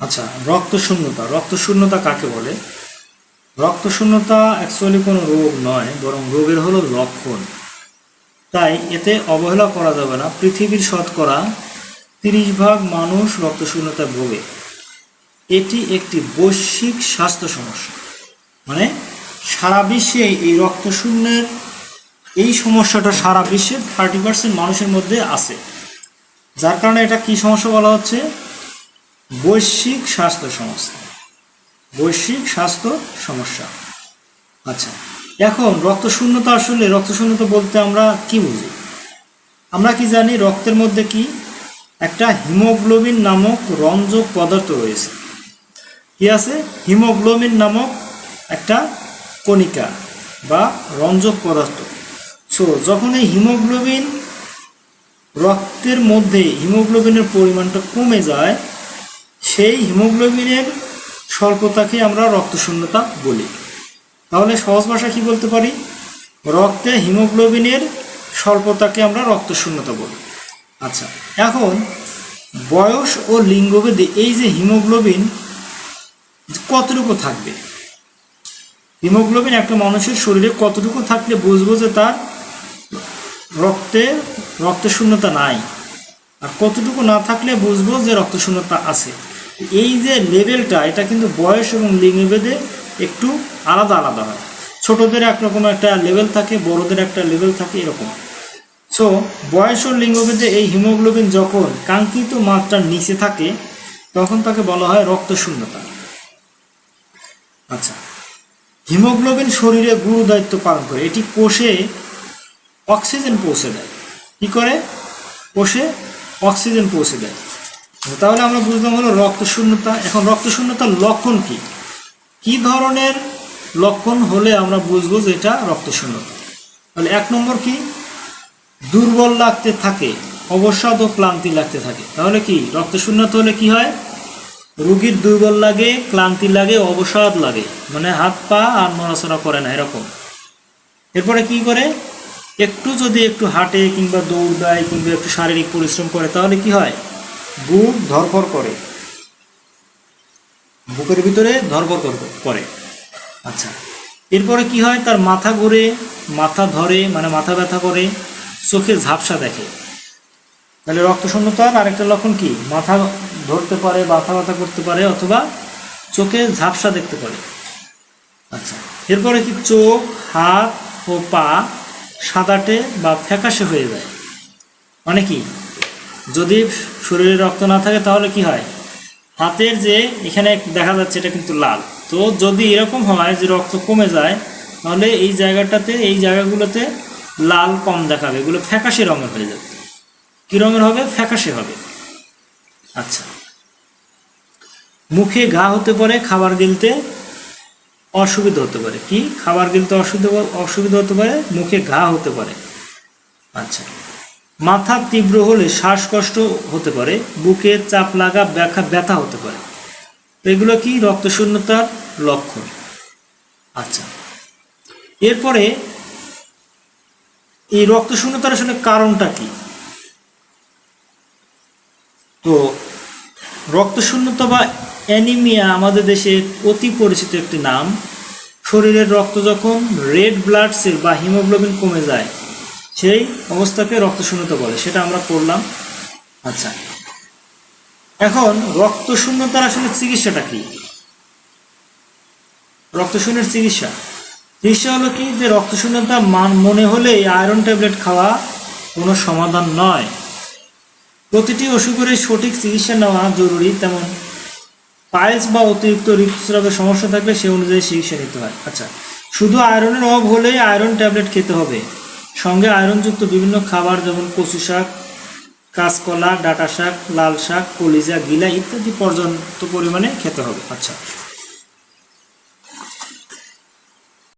আচ্ছা রক্ত শূন্যতা রক্ত শূন্যতা কাকে বলে? রক্ত শূন্যতা অ্যাকচুয়ালি কোনো রোগ নয়, বরং রোগের হলো লক্ষণ। তাই এতে অবহেলা করা যাবে না, পৃথিবীর শতকরা তিরিশ ভাগ মানুষ রক্ত শূন্যতায় ভোগে। এটি একটি বৈশ্বিক স্বাস্থ্য সমস্যা। মানে সারা বিশ্বে এই রক্ত শূন্যের এই সমস্যাটা সারা বিশ্বের থার্টি পার্সেন্ট মানুষের মধ্যে আছে। যার কারণে এটা কি সমস্যা বলা হচ্ছে? বৈশ্বিক স্বাস্থ্য সমস্যা। বৈশ্বিক স্বাস্থ্য সমস্যা। আচ্ছা এখন রক্ত শূন্যতা আসলে রক্ত শূন্যতা বলতে আমরা কি বুঝি? আমরা কি জানি রক্তের মধ্যে কি? একটা হিমোগ্লোবিন নামক রঞ্জক পদার্থ রয়েছে। কি আছে? হিমোগ্লোবিন নামক একটা কণিকা বা রঞ্জক পদার্থ। সো যখন এই হিমোগ্লোবিন রক্তের মধ্যে হিমোগ্লোবিনের পরিমাণটা কমে যায় সেই হিমোগ্লোবিনের স্বল্পতাকে আমরা রক্তশূন্যতা বলি। তাহলে সহজ ভাষা কি বলতে পারি? রক্তে হিমোগ্লোবিনের স্বল্পতাকে আমরা রক্তশূন্যতা বলি। আচ্ছা এখন বয়স ও লিঙ্গভেদে এই যে হিমোগ্লোবিন কতটুকু থাকবে? হিমোগ্লোবিন একটা মানুষের শরীরে কতটুকু থাকলে বুঝব যে তার রক্তে রক্তশূন্যতা নাই। আর কতটুকু না থাকলে বুঝব যে রক্তশূন্যতা আছে। এই যে লেভেলটা এটা কিন্তু বয়স এবং লিঙ্গভেদে একটু আলাদা আলাদা হয়। ছোটদের একরকম একটা লেভেল থাকে, বড়দের একটা লেভেল থাকে এরকম। সো বয়স ও লিঙ্গভেদে এই হিমোগ্লোবিন যখন কাঙ্ক্ষিত মাত্রার নিচে থাকে, তখন তাকে বলা হয় রক্তশূন্যতা। আচ্ছা হিমোগ্লোবিন শরীরে গুরু দায়িত্ব পালন করে। এটি কোষে অক্সিজেন পৌঁছে দেয়। কি করে? কোষে অক্সিজেন পৌঁছে দেয়। তাহলে আমরা বুঝলাম হলো রক্ত শূন্যতা। এখন রক্ত শূন্যতার লক্ষণ কি? কি ধরনের লক্ষণ হলে আমরা বুঝব যে এটা রক্ত শূন্যতা? তাহলে এক নম্বর কি? দুর্বল লাগতে থাকে, অবসাদ ও ক্লান্তি লাগতে থাকে। তাহলে কি? রক্ত শূন্যতা হলে কি হয়? রুগীর দুর্বল লাগে, ক্লান্তি লাগে, অবসাদ লাগে। মানে হাত পা আর নড়াচড়া করে না, এরকম। এরপরে কি করে? একটু যদি একটু হাঁটে কিংবা দৌড় দেয় কিংবা একটু শারীরিক পরিশ্রম করে, তাহলে কি হয়? বুক ধরফর করে। বুকের ভিতরে ধরফর কর- আচ্ছা এরপরে কি হয়? তার মাথা ঘুরে, মাথা ধরে মানে মাথা ব্যথা করে চোখে ঝাপসা দেখে। তাহলে রক্তশূন্যতার আরেকটা লক্ষণ কি? মাথা ধরতে পারে, মাথা ব্যথা করতে পারে, অথবা চোখে ঝাপসা দেখতে পারে। আচ্ছা এরপরে কি? চোখ, হাত ও পা সাদাটে বা ফ্যাকাশে হয়ে যায়। মানে কি? যদি শরীরে রক্ত না থাকে তাহলে কি হয়? হাতের যে এখানে দেখা যাচ্ছে এটা কিন্তু লাল। তো যদি এরকম হয় যে রক্ত কমে যায়, তাহলে এই জায়গাটাতে, এই জায়গাগুলোতে লাল কম দেখাবে। এগুলো ফ্যাকাশে রঙের হয়ে যাবে। কী রঙের হবে? ফ্যাকাশে হবে। আচ্ছা। মুখে ঘা হতে পারে, খাবার গিলতে অসুবিধা হতে পারে। কি? খাবার গিলতে অসুবিধা অসুবিধা হতে পারে, মুখে ঘা হতে পারে। আচ্ছা। মাথা তীব্র হলে শ্বাসকষ্ট হতে পারে, বুকে চাপ লাগা ব্যথা ব্যথা হতে পারে। এগুলো কি? রক্তশূন্যতার লক্ষণ। আচ্ছা। এরপরে এই রক্তশূন্যতার আসলে কারণটা কি? তো রক্তশূন্যতা বা অ্যানিমিয়া আমাদের দেশে অতি পরিচিত একটি নাম। শরীরের রক্ত যখন রেড ব্লাড সেল বা হিমোগ্লোবিন কমে যায় সেই অবস্থাকে রক্তশূন্যতা বলে, সেটা আমরা পড়লাম। আচ্ছা। এখন রক্তশূন্যতার আসলে চিকিৎসাটা কি? রক্তশূন্যের চিকিৎসা। চিকিৎসা হলো কি? যে রক্তশূন্যতা মান মনে হলে আয়রন ট্যাবলেট খাওয়া কোনো সমাধান নয়। প্রতিটি অসুখের সঠিক চিকিৎসা নেওয়া জরুরি। তেমন পাইলস বা অতিরিক্ত ঋতুস্রাবের সমস্যা থাকলে সে অনুযায়ী চিকিৎসা নিতে হয়। আচ্ছা। শুধু আয়রনের অভাব হলেই আয়রন ট্যাবলেট খেতে হবে। সঙ্গে আয়রনযুক্ত বিভিন্ন খাবার যেমন কচু শাক, কাঁচকলা, ডাটা শাক, লাল শাক, কলিজা গিলা ইত্যাদি পর্যাপ্ত পরিমাণে খেতে হবে। আচ্ছা।